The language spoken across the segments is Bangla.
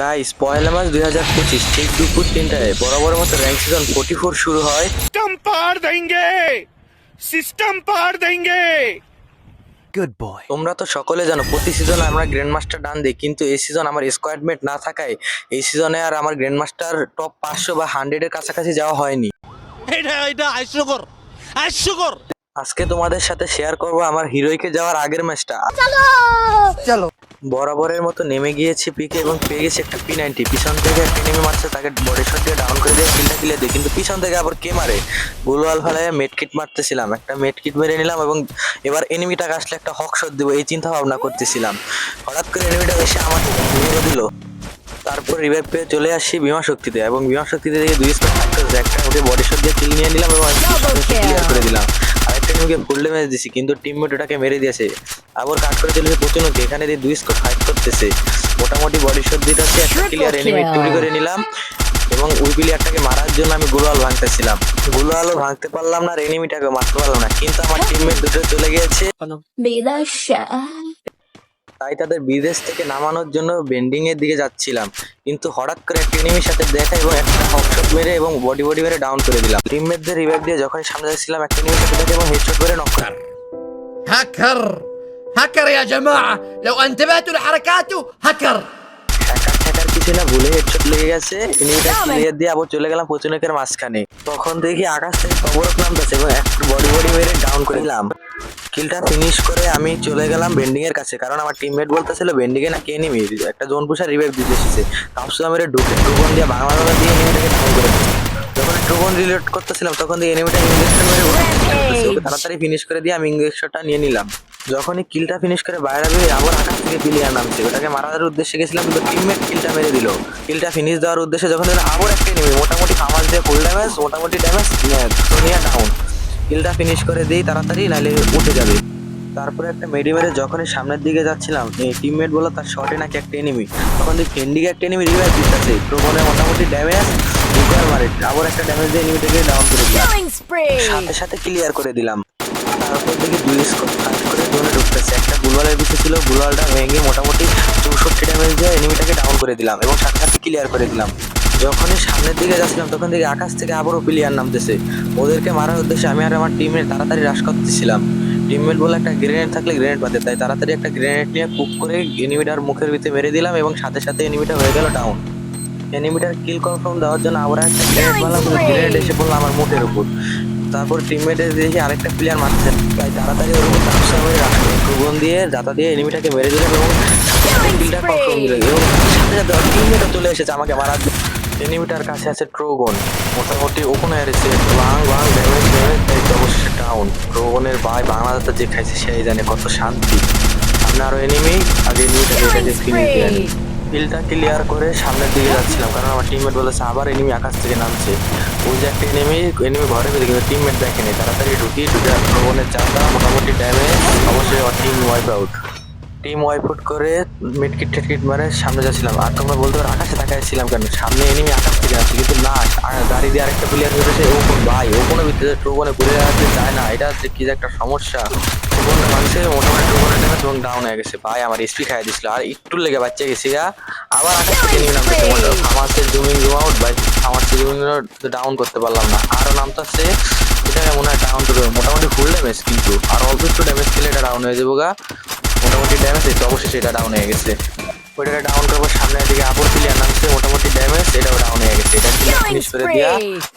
গাইস পয়লা মাস দুই হাজার পঁচিশ ঠিক দুপুর তিনটায় বরাবর মতো র্যাঙ্ক সিজন ফোর্টি ফোর শুরু হয়। সিস্টেম পার দেঙ্গে সিস্টেম পার দেঙ্গে গুড বয় তোমরা তো সকলে জানো প্রতি সিজনে আমরা গ্র্যান্ড মাস্টার ডান দিই কিন্তু এই সিজন আমার স্কোয়াডমেট না থাকায় এই সিজনে আর আমার গ্র্যান্ড মাস্টার টপ পাঁচশো বা হান্ড্রেডের কাছাকাছি যাওয়া হয়নি। এটা এটা হাস্যকর হাস্যকর। আজকে তোমাদের সাথে শেয়ার করব আমার হিরোইকে যাওয়ার আগের ম্যাচটা চলো! চলো। বরাবরের মতো নেমে গিয়েছি পিকে এবং পেয়ে গেছি একটা পি নাইনটি পিছন থেকে একটা নেমে মারছে, তাকে বডি শট দিয়ে ডাউন করে দিয়ে কিলটা কিলে দিই। কিন্তু পিছন থেকে আবার কে মারে? গুলওয়াল ফেলায় মেড কিট মারতেছিলাম, একটা মেড কিট মেরে নিলাম এবং এবার এনিমিটাকে আসলে একটা হক শট দেবো, এই চিন্তা ভাবনা করতেছিলাম। হঠাৎ করে এনিমিটা এসে আমাকে মেরে দিল। তারপর রিভাইভ পেয়ে চলে আসি বিমা শক্তিতে এবং বিমা শক্তিতে থেকে দুই স্কোর একটা ওকে বডি শট দিয়ে কিল নিয়ে নিলাম এবং ক্লিয়ার করে দিলাম। ওকে ফুল ড্যামেজ দিছি কিন্তু টিমমেট ওটাকে মেরে দিয়েছে। আবার কাট করে চলেছে প্রচণ্ড এখানে দিয়ে দুই স্কোর ফাইট করতেছে। মোটামুটি বডি শট দিতেছে একটা ক্লিয়ার এনিমেট চুরি করে নিলাম। এবং ওই একটাকে মারার জন্য আমি গোলওয়াল ভাঙতেছিলাম। গোলওয়ালও ভাঙতে পারলাম না আর এনিমিটাকে মারতে পারলাম না। কিন্তু আমার টিমমেট দুটো চলে গেছে তাই তাদের বিদেশ থেকে নামানোর জন্য বেন্ডিং এর দিকে যাচ্ছিলাম কিন্তু হঠাৎ করে একটা এনিমির সাথে দেখা এবং একটা হকশট মেরে এবং বডি বডি মেরে ডাউন করে দিলাম টিমমেটদের রিভাইভ দিয়ে যখন সামনে যাচ্ছিলাম একটা এনিমির সাথে দেখে এবং হেডশট মেরে নক করে هكر هكر يا جماعة لو انتبهتوا لحركاته هكر হ্যাকার ঠ্যাকার কিছু না ভুলে হেডশট লেগে গেছে এনিমিটা ক্লিয়ার দিয়ে আবার চলে গেলাম পচুনেকের মাঝখানে তখন দেখি আকাশ থেকে কবরক নামতেছে এবং একটা বডি বডি মেরে ডাউন করে দিলাম কিলটা ফিনিশ করে আমি চলে গেলাম বেন্ডিং এর কাছে। কারণ আমার টিমমেট বলতেছিল বেন্ডিং এ নাকি এনিমি একটা জোন পুষার রিভাইভ দিতে এসেছে। তাপসু মেরে ঢুকে ট্রুবন দিয়ে বাংলা বাংলা দিয়ে এনিমিটাকে ডাউন করে যখন ট্রুবন রিলেট করতেছিলাম, তখন দিয়ে এনিমিটা ইঞ্জেকশন মেরে ওকে তাড়াতাড়ি ফিনিশ করে দিয়ে আমি ইঞ্জেকশনটা নিয়ে নিলাম। যখনই কিলটা ফিনিশ করে বাইরে বেরিয়ে আবার আকাশ থেকে প্লেয়ার নামছে। ওটাকে মারার উদ্দেশ্যে গেছিলাম, কিন্তু টিমমেট কিলটা মেরে দিল। কিলটা ফিনিশ দেওয়ার উদ্দেশ্যে যখন আবার একটা এনিমি মোটামুটি খামাল দিয়ে ফুল ড্যামেজ মোটামুটি ড্যামেজ সোনিয়া ডাউন কিলটা ফিনিশ করে দিই তাড়াতাড়ি নাহলে উঠে যাবে। তারপরে একটা মেডি মেরে যখনই সামনের দিকে যাচ্ছিলাম এই টিমমেট বলো তার শটে নাকি একটা এনিমি তখন দেখি ফেন্ডিকে একটা এনিমি রিভাইভ দিতেছে। প্রবণের মোটামুটি ড্যামেজ দুবার মারে। আবার একটা ড্যামেজ দিয়ে এনিমিটাকে ডাউন করে দিলাম। সাথে সাথে ক্লিয়ার করে দিলাম। তারপর দেখি দুই স্কোর কাজ করে জোনে ঢুকতেছে। একটা গুলওয়ালের পিছু ছিল গুলওয়ালটা ভেঙে মোটামুটি চৌষট্টি ড্যামেজ দিয়ে এনিমিটাকে ডাউন করে দিলাম এবং সাথে সাথে ক্লিয়ার করে দিলাম। যখনই সামনের দিকে যাচ্ছিলাম তখন দেখি আকাশ থেকে আবারও প্লেয়ার নামতেছে। ওদেরকে মারার উদ্দেশ্যে আমি আর আমার টিমের তাড়াতাড়ি রাশ করতেছিলাম। টিমমেট বলে একটা গ্রেনেড থাকলে গ্রেনেড পাতে তাই তাড়াতাড়ি একটা গ্রেনেড নিয়ে কুক করে এনিমিটার মুখের ভিতরে মেরে দিলাম এবং সাথে সাথে এনিমিটা হয়ে গেল ডাউন এনিমিটার কিল কনফার্ম দেওয়ার জন্য আবার একটা গ্রেনেড মারলাম গ্রেনেড এসে পড়ল আমার মুখের উপর। তারপর টিমমেটের দেখি আরেকটা প্লেয়ার মারছে। তাই তাড়াতাড়ি ওর তাপসা হয়ে ট্রুবন দিয়ে যাতা দিয়ে এনিমিটাকে মেরে দিলাম এবং কিলটা কনফার্ম দিল এবং সাথে সাথে টিমমেটও চলে এসেছে আমাকে মারার জন্য। এনিমিটার কাছে আছে ট্রোগন মোটামুটি ওখানে এসেছে ভাঙ ভাঙ ড্যামেজ ড্যামেজ অবশ্যই ডাউন ট্রোগনের ভাই বাংলাদেশে যে খাইছে সেই জানে কত শান্তি। সামনে আরও এনিমি আগে এনিমিটাকে ফিনিশ কিলটা ক্লিয়ার করে সামনের দিকে যাচ্ছিলাম, কারণ আমার টিমমেট বলেছে আবার এনিমি আকাশ থেকে নামছে। ওই যে একটা এনিমি এনিমি ঘরে বেরিয়ে কিন্তু টিমমেট দেখেনি। তাড়াতাড়ি ঢুকি ঢুকে ট্রোগনের চাঁদা মোটামুটি ড্যামেজ অবশ্যই team wipe out team wipe out করে মিটকিট টেটকিট মারে সামনে যাচ্ছিলাম। আর তোমরা বলতে পারো আকাশে তাকাইছিলাম কেন? সামনে এনিমি আকাশ থেকে আসছে কিন্তু না আ- গাড়ি দিয়ে আরেকটা প্লেয়ার হয়েছে ও ভাই, ও কোনো ভিতরে ট্রোবনে ঘুরে আসতে চায় না। এটা হচ্ছে কি যে একটা সমস্যা। ট্রোবনে মানুষে মোটামুটি ট্রোবনে ড্যামেজ এবং ডাউন হয়ে গেছে। ভাই, আমার স্পি খাই দিছিল। আর একটু লেগে বাচ্চা গেছি গা। আবার আকাশ থেকে এনিমি আমার সে জুমিং জুম আউট ভাই আমার সে জুমিং ডাউন করতে পারলাম না। আরও নামতেছে, এটাকে মনে হয় ডাউন করবে। মোটামুটি ফুল ড্যামেজ কিন্তু। আর অল্প একটু ড্যামেজ খেলে এটা ডাউন হয়ে যাব গা। মোটামুটি ড্যামেজ এই তো অবশ্যই সেটা ডাউন হয়ে গেছে। ওইটাকে ডাউন করব সামনের দিকে আবার প্লেয়ার নামছে মোটামুটি ড্যামেজ এটাও ডাউন হয়ে গেছে। এটা ফিনিশ করে দিয়া।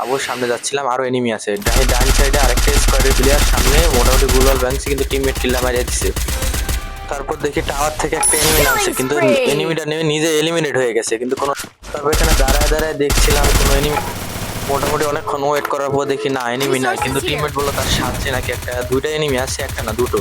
আবার সামনে যাচ্ছিলাম আরও এনিমি আছে। ডান সাইডে আরেকটা স্কোয়াডের প্লেয়ার সামনে মোটামুটি গুলওয়াল ভাঙছে কিন্তু টিমমেট কিল্লা মারিয়ে দিচ্ছে তারপর দেখি টাওয়ার থেকে একটা এনিমি নামছে কিন্তু এনিমিটা নেমে নিজে এলিমিনেট হয়ে গেছে কিন্তু কোনো তারপর এখানে দাঁড়ায় দাঁড়ায় দেখছিলাম কোনো এনিমি মোটামুটি অনেকক্ষণ ওয়েট করার পর দেখি না এনিমি নাই। কিন্তু টিমমেট বলল তার সাথে নাকি একটা দুইটা এনিমি আছে একটা না দুটো।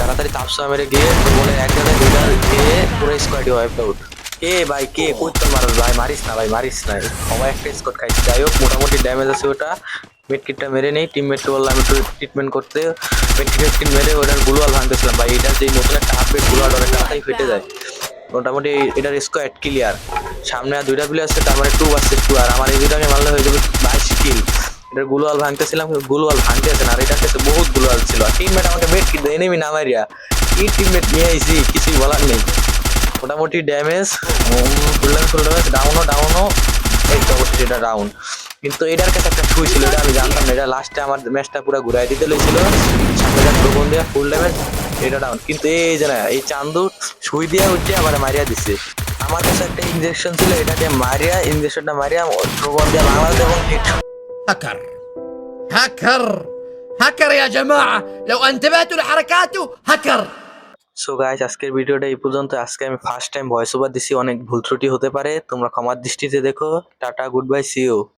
তাড়াতাড়ি তাপসা মেরে গিয়ে বলে এক জায়গায় দুইটা গিয়ে পুরো স্কোয়াডি ওয়াইপ আউট কে ভাই কে? করতে মারস ভাই মারিস না ভাই মারিস না। সবাই একটা স্কোয়াড খাইছে। যাই হোক মোটামুটি ড্যামেজ আছে ওটা। মেডকিটটা মেরে নেই। টিমমেটকে বললাম একটু ট্রিটমেন্ট করতে। মেডকিট টেটকিট মেরে ওটার গুলোয়াল ভাঙতেছিলাম ভাই এটা যে নতুন একটা আপডেট গুলোয়াল ওটা তাড়াতাড়ি ফেটে যায়। মোটামুটি এটার স্কোয়াড ক্লিয়ার সামনে আর দুইটা প্লেয়ার আছে, তার মানে টু ভার্সেস টু আর আমার এই দুটাকে মারলে হয়ে যাবে বাইশ কিল এটার গুলোয়াল ভাঙতেছিলাম, কিন্তু গুলোয়াল ভাঙতে আছে না, আর এটার কাছে বহুত গুলোয়াল ছিল। আর টিমমেট আমাকে মেট কিন্তু এনেমি এনিমি নামারিয়া কি টিমমেট নিয়ে আইছি, কিছুই বলার নেই। মোটামুটি ড্যামেজ ফুল ফুল ড্যামেজ ডাউনও ডাউনও এই তো অবশ্যই এটা ডাউন কিন্তু এটার কাছে একটা সুই ছিল, এটা আমি জানতাম না, এটা লাস্টে আমার ম্যাচটা পুরো ঘুরাই দিতে লেছিল সামনে ফুল ড্যামেজ এটা ডাউন কিন্তু এই যে না, এই চান্দু সুই দিয়ে উঠে আমার মারিয়া দিছে। আমার কাছে একটা ইঞ্জেকশন ছিল এটা দিয়ে মারিয়া ইঞ্জেকশনটা মারিয়া প্রবন দিয়ে বাংলাদেশ এবং headshot هكر هكر هكر يا جماعة لو انتبهتوا لحركاته هكر সো গাইস আজকের ভিডিওটা এই পর্যন্ত আজকে আমি ফার্স্ট টাইম ভয়েস ওভার দিছি অনেক ভুল ত্রুটি হতে পারে তোমরা ক্ষমার দৃষ্টিতে দেখো টাটা গুড বাই সিও